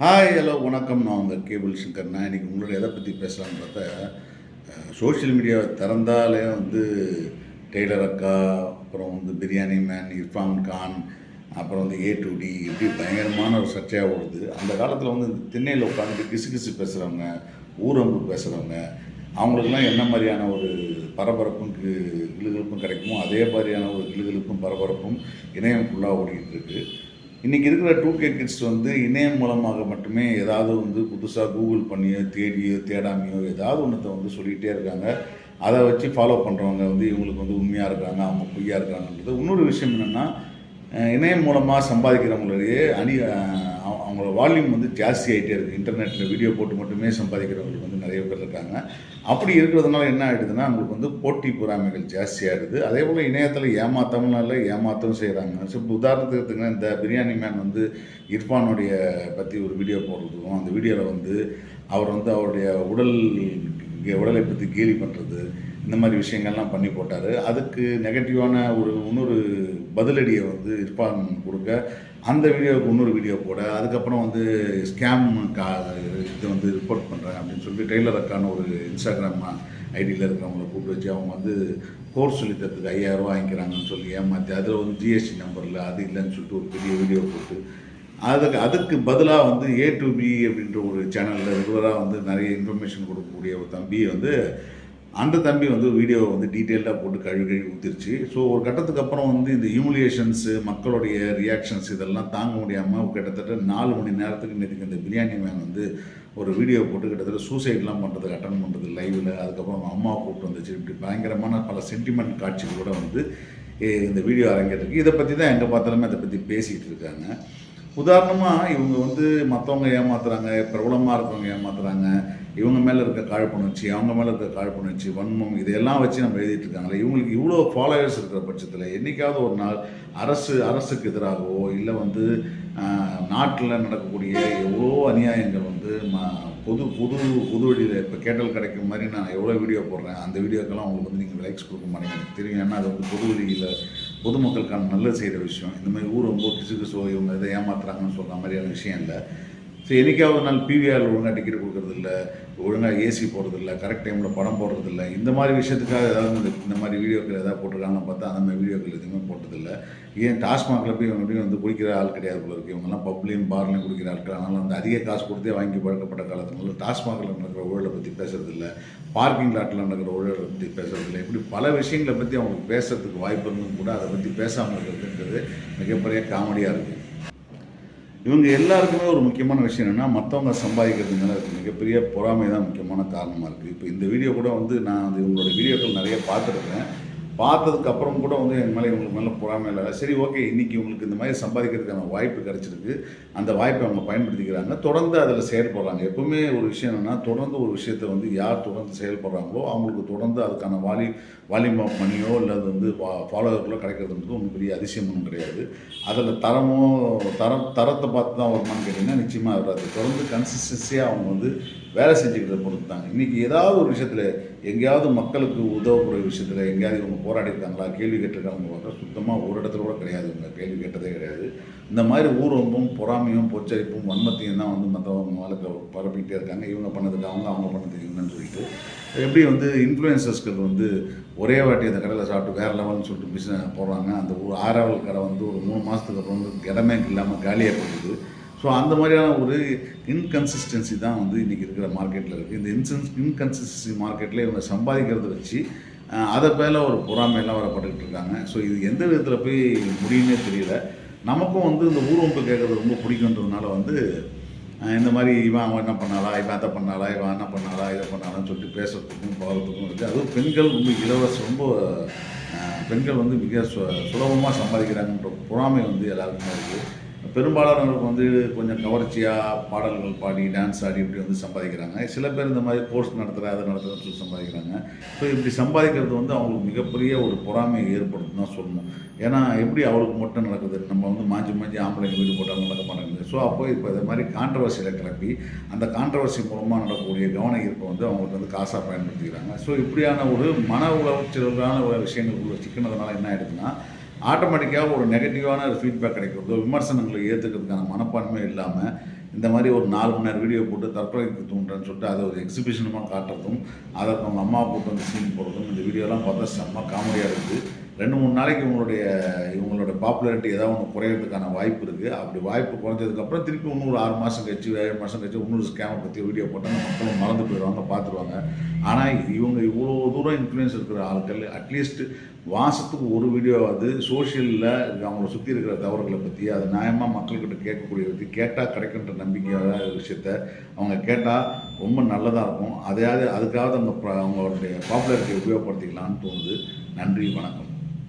Hi hello வணக்கம். நான் உங்கள் கேபிள் சங்கர். நான் இன்றைக்கி உங்களோட எதை பற்றி பேசலாம்னு பார்த்தா சோஷியல் மீடியாவை திறந்தாலே வந்து டெய்லர் அக்கா அப்புறம் வந்து பிரியாணி மேன் இர்ஃபான் கான் அப்புறம் வந்து ஏ டு டி இப்படி பயங்கரமான ஒரு சர்ச்சையாக ஓடுது. அந்த காலத்தில் வந்து இந்த திண்ணையில் உட்காந்துட்டு கிசு கிசு பேசுகிறவங்க ஊரம்பு பேசுகிறவங்க அவங்களுக்கெல்லாம் என்ன மாதிரியான ஒரு பரபரப்பும் கி- கிடைக்குமோ அதே மாதிரியான ஒரு கிளுகிழுப்பும் பரபரப்பும் இணையம் ஃபுல்லாக ஓடிக்கிட்டு இருக்குது இன்றைக்கி இருக்கிற டூ கே கிட்ஸ் வந்து இணையம் மூலமாக மட்டுமே ஏதாவது வந்து புதுசாக கூகுள் பண்ணியோ தேடியோ தேடாமையோ ஏதாவது ஒன்றத்தை வந்து சொல்லிகிட்டே இருக்காங்க. அதை வச்சு ஃபாலோ பண்ணுறவங்க வந்து இவங்களுக்கு வந்து உண்மையாக இருக்காங்க அவங்க பொய்யா இருக்காங்கன்றது. இன்னொரு விஷயம் என்னென்னா இணையம் மூலமாக சம்பாதிக்கிறவங்களுடைய அணி அவங்களோட வால்யூம் வந்து ஜாஸ்தி ஆகிட்டே இருக்குது இன்டர்நெட்டில் வீடியோ போட்டு மட்டுமே சம்பாதிக்கிறவங்களுக்கு வந்து நிறைய பேர் இருக்காங்க. அப்படி இருக்கிறதுனால என்ன ஆகிடுதுன்னா அவங்களுக்கு வந்து போட்டி பொறாமைகள் ஜாஸ்தியாகிடுது அதே போல் இணையத்தில் ஏமாத்தவங்களால ஏமாத்தவும் செய்கிறாங்க ஸோ இப்போ உதாரணத்துக்கு இந்த பிரியாணி மேன் வந்து இர்ஃபானுடைய பற்றி ஒரு வீடியோ போடுறதுக்கும் அந்த வீடியோவில் வந்து அவர் வந்து அவருடைய உடல் உடலை பற்றி கேலி பண்ணுறது இந்த மாதிரி விஷயங்கள்லாம் பண்ணி போட்டார். அதுக்கு நெகட்டிவான ஒரு இன்னொரு பதிலடியை வந்து இர்ஃபான் கொடுக்க அந்த வீடியோவுக்கு இன்னொரு வீடியோ போட அதுக்கப்புறம் வந்து ஸ்கேம் கா இது வந்து ரிப்போர்ட் பண்ணுறாங்க அப்படின்னு சொல்லிட்டு டெய்லர் அக்கான ஒரு இன்ஸ்டாகிராம் ஐடியில் இருக்கிறவங்கள கூப்பிட்டு வச்சு அவங்க வந்து கோர்ஸ் சொல்லித் தரத்துக்கு ஐயாயிரம் ரூபா வாங்கிக்கிறாங்கன்னு சொல்லி ஏமாற்றி அதில் வந்து ஜிஎஸ்டி நம்பரில் அது இல்லைன்னு சொல்லிட்டு ஒரு பெரிய வீடியோ போட்டு அதுக்கு அதுக்கு பதிலாக வந்து ஏ டு பி அப்படின்ற ஒரு சேனலில் ரெகுலராக வந்து நிறைய இன்ஃபர்மேஷன் கொடுக்கக்கூடிய ஒரு தம்பி வந்து அந்த தம்பி வந்து வீடியோவை வந்து டீட்டெயிலாக போட்டு கழுவி கழுவி ஊற்றிருச்சு ஸோ ஒரு கட்டத்துக்கு அப்புறம் வந்து இந்த ஹியூமிலியேஷன்ஸு மக்களுடைய ரியாக்ஷன்ஸ் இதெல்லாம் தாங்க முடியாமல் கிட்டத்தட்ட நாலு மணி நேரத்துக்கு நேற்றுக்கு இந்த பிரியாணி மேன் வந்து ஒரு வீடியோ போட்டு கிட்டத்தட்ட சூசைட்லாம் பண்ணுறதுக்கு அட்டன் பண்ணுறது லைவில் அதுக்கப்புறம் அம்மாவை அம்மா கூப்பிட்டு வந்துச்சு. இப்படி பயங்கரமான பல சென்டிமெண்ட் காட்சிகள் கூட வந்து இந்த வீடியோ அரங்கேற்றிருக்கு. இதை பற்றி தான் எங்கே பார்த்தாலுமே அதை பற்றி பேசிகிட்டு இருக்காங்க. உதாரணமாக இவங்க வந்து மற்றவங்க ஏமாத்துறாங்க பிரபலமாக இருக்கிறவங்க ஏமாத்துறாங்க. இவங்க மேலே இருக்க காழ்ப்புணர்ச்சி அவங்க மேலே இருக்க காழ்ப்புணர்ச்சி வன்மம் இதையெல்லாம் வச்சு நம்ம எழுதிட்டு இருக்காங்களே இவங்களுக்கு இவ்வளோ ஃபாலோவர்ஸ் இருக்கிற பட்சத்தில் என்னைக்காவது ஒரு நாள் அரசு அரசுக்கு எதிராகவோ இல்லை வந்து நாட்டில் நடக்கக்கூடிய எவ்வளோ அநியாயங்கள் வந்து ம பொது புது புது வழியில் இப்போ கேட்டல் கிடைக்கும் மாதிரி நான் எவ்வளோ வீடியோ போடுறேன் அந்த வீடியோக்கெல்லாம் உங்களுக்கு வந்து நீங்கள் லைக்ஸ் கொடுக்க மாட்டீங்க. எனக்கு தெரியும். ஏன்னா அது வந்து பொது வழியில் பொதுமக்களுக்கான நல்ல செய்கிற விஷயம். இந்த மாதிரி ஊர் ரொம்ப கிசு கிசோ இவங்க இதை ஏமாத்துறாங்கன்னு சொல்கிற மாதிரியான விஷயம் இல்லை. ஸோ என்றைக்காவது ஒரு நாள் பிவிஆர் ஒழுங்காக டிக்கெட் கொடுக்கறதில்ல ஒழுங்காக ஏசி போடுறதில்ல கரெக்ட் டைமில் படம் போடுறதில்ல இந்த மாதிரி விஷயத்துக்காக ஏதாவது இந்த இந்த மாதிரி வீடியோக்கள் ஏதாவது போட்டிருக்காங்கன்னு பார்த்தா அந்த மாதிரி வீடியோக்கள் எதுவுமே போட்டதில்லை. ஏன் டாஸ்மாகில் போய் இவங்க எப்படி வந்து குடிக்கிற ஆள் கிடையாது போல இருக்குது இவங்கெல்லாம் பப்ளியும் பார்லையும் குடிக்கிற ஆட்கள். அதனால் வந்து அதிக காசு கொடுத்தே வாங்கி பழக்கப்பட்ட காலத்தினால டாஸ்மாகில் நடக்கிற ஊழலை பற்றி பேசுறதில்ல. பார்க்கிங் லாட்டில் நடக்கிற ஊழலை பற்றி பேசுறதில்ல. இப்படி பல விஷயங்களை பற்றி அவங்களுக்கு பேசுறதுக்கு வாய்ப்பு இருந்தும் கூட அதை பற்றி பேசாமல் இருக்கிறதுன்றது மிகப்பெரிய காமெடியாக இருக்குது இவங்க எல்லாருக்குமே ஒரு முக்கியமான விஷயம் என்னென்னா மற்றவங்க சம்பாதிக்கிறது மேலே மிகப்பெரிய பொறாமை தான் முக்கியமான காரணமாக இருக்குது இப்போ இந்த வீடியோ கூட வந்து நான் அது இவங்களோட வீடியோக்கள் நிறைய பார்த்துருக்கேன். பார்த்ததுக்கு அப்புறம் கூட வந்து என் மேலே இவங்களுக்கு மேலே பொறாமை இல்லை. சரி ஓகே இன்றைக்கி இவங்களுக்கு இந்த மாதிரி சம்பாதிக்கிறதுக்கான வாய்ப்பு கிடச்சிருக்கு. அந்த வாய்ப்பை அவங்க பயன்படுத்திக்கிறாங்க. தொடர்ந்து அதில் செயல்படுறாங்க. எப்பவுமே ஒரு விஷயம் என்னென்னா தொடர்ந்து ஒரு விஷயத்தை வந்து யார் தொடர்ந்து செயல்படுறாங்களோ அவங்களுக்கு தொடர்ந்து அதுக்கான வாலி வால்யூம் ஆஃப் மணியோ இல்லை அது வந்து ஃபாலோவர்களோ கிடைக்கிறதுன்றது ஒன்றும் பெரிய அதிசயம் ஒன்றும் கிடையாது. அதில் தரமோ தரம் தரத்தை பார்த்து தான் வருமானு கேட்டிங்கன்னா நிச்சயமாக வராது. தொடர்ந்து கன்சிஸ்டன்சியாக அவங்க வந்து வேலை செஞ்சுக்கிறத பொறுத்து தாங்க இன்றைக்கி ஏதாவது ஒரு விஷயத்தில் எங்கேயாவது மக்களுக்கு உதவக்கூடிய விஷயத்தில் எங்கேயாவது இவங்க போராடி இருக்காங்களா கேள்வி கேட்டிருக்காங்க பார்த்தா சுத்தமாக ஒரு இடத்துல கூட கிடையாது. இவங்க கேள்வி கேட்டதே கிடையாது. இந்த மாதிரி ஊரம்பும் பொறாமையும் பொச்சரிப்பும் வன்மத்தையும் தான் வந்து மற்றவங்க வாழ்க்கை பரப்பிக்கிட்டே இருக்காங்க. இவங்க பண்ணதுக்கு அவங்க அவங்க பண்ணதுக்கு இவங்கன்னு சொல்லிட்டு. எப்படி வந்து இன்ஃப்ளூயன்சர்ஸ்கள் வந்து ஒரே வாட்டி அந்த கடையில் சாப்பிட்டு வேறு லெவல்னு சொல்லிட்டு பிஸ்னஸ் போடுறாங்க? அந்த ஒரு ஆறாவல் கடை வந்து ஒரு மூணு மாதத்துக்கு அப்புறம் வந்து இடமே இல்லாமல் காலியாக போகுது. ஸோ அந்த மாதிரியான ஒரு இன்கன்சிஸ்டன்சி தான் வந்து இன்றைக்கி இருக்கிற மார்க்கெட்டில் இருக்குது இந்த இன்சன்ஸ் இன்கன்சிஸ்டன்சி மார்க்கெட்டில் இவங்க சம்பாதிக்கிறத வச்சு அதை மேலே ஒரு பொறாமையெல்லாம் வரப்பட்டுக்கிட்டு இருக்காங்க. ஸோ இது எந்த விதத்தில் போய் முடியும்னே தெரியல. நமக்கும் வந்து இந்த ஊர்வம்பு கேட்குறது ரொம்ப பிடிக்குன்றதுனால வந்து இந்த மாதிரி இவன் அவன் என்ன பண்ணாளா இவன் அதை பண்ணாளா இவன் என்ன பண்ணாளா இதை பண்ணாலான்னு சொல்லிட்டு பேசுறதுக்கும் போகிறதுக்கும் இருக்குது அதுவும் பெண்கள் ரொம்ப இலவச ரொம்ப பெண்கள் வந்து மிக சு சுலபமாக சம்பாதிக்கிறாங்கன்ற பொறாமை வந்து எல்லாருக்குமே இருக்குது பெரும்பாலானவங்களுக்கு வந்து கொஞ்சம் கவர்ச்சியாக பாடல்கள் பாடி டான்ஸ் ஆடி இப்படி வந்து சம்பாதிக்கிறாங்க. சில பேர் இந்த மாதிரி கோர்ஸ் நடத்துகிற அதை நடத்துகிறேன்னு சொல்லி சம்பாதிக்கிறாங்க. ஸோ இப்படி சம்பாதிக்கிறது வந்து அவங்களுக்கு மிகப்பெரிய ஒரு பொறாமையை ஏற்படுத்தும் தான் சொல்லணும். ஏன்னா எப்படி அவளுக்கு மட்டும் நடக்குது? நம்ம வந்து மாஞ்சி மாஞ்சி ஆம்பளைங்க வீடு போட்டால் நடக்க மாட்டேங்குது. ஸோ அப்போ இப்போ இதை மாதிரி கான்ட்ரவர்சியில் கிளப்பி அந்த கான்ட்ரவர்சி மூலமாக நடக்கக்கூடிய கவன ஈர்ப்பை வந்து அவங்களுக்கு வந்து காசாக பயன்படுத்திக்கிறாங்க. ஸோ இப்படியான ஒரு மன உளவுச்சலான ஒரு விஷயங்களுக்குள்ள சிக்கினதுனால என்ன ஆயிடுதுன்னா ஆட்டோமேட்டிக்காக ஒரு நெகட்டிவான ஒரு ஃபீட்பேக் கிடைக்கிறதோ. விமர்சனங்களை ஏற்றுக்கிறதுக்கான மனப்பான்மை இல்லாமல் இந்த மாதிரி ஒரு நாலு மணி நேரம் வீடியோ போட்டு தற்கொலைக்கு தூண்டுறேன்னு சொல்லிட்டு அதை ஒரு எக்ஸிபிஷனுமாக காட்டுறதும் அதற்கு அவங்க அம்மா போட்டு வந்து சீன் போடுறதும் இந்த வீடியோலாம் பார்த்தா செம்ம காமெடியாக இருக்குது. ரெண்டு மூணு நாளைக்கு இவங்களுடைய இவங்களோட பாப்புலாரிட்டி ஏதாவது ஒன்று குறையிறதுக்கான வாய்ப்பு இருக்குது அப்படி வாய்ப்பு குறைஞ்சதுக்கப்புறம் திருப்பி இன்னொரு ஆறு மாதம் கழிச்சு ஏழு மாதம் கழிச்சு இன்னொரு ஸ்கேமை பற்றி வீடியோ போட்டால் மக்களும் மறந்து போயிடுவாங்க பார்த்துருவாங்க. ஆனால் இவங்க இவ்வளோ தூரம் இன்ஃப்ளூயன்ஸ் இருக்கிற ஆட்கள் அட்லீஸ்ட் வாசத்துக்கு ஒரு வீடியோவாவது சோஷியலில் அவங்கள சுற்றி இருக்கிற தவறுகளை பற்றி அது நியாயமாக மக்கள்கிட்ட கேட்கக்கூடிய பற்றி கேட்டால் கிடைக்கின்ற நம்பிக்கையான விஷயத்த அவங்க கேட்டால் ரொம்ப நல்லதாக இருக்கும். அதையாவது அதுக்காவது அவங்க ப- அவங்களுடைய பாப்புலாரிட்டியை உபயோகப்படுத்திக்கலாம்னு தோணுது. நன்றி வணக்கம்.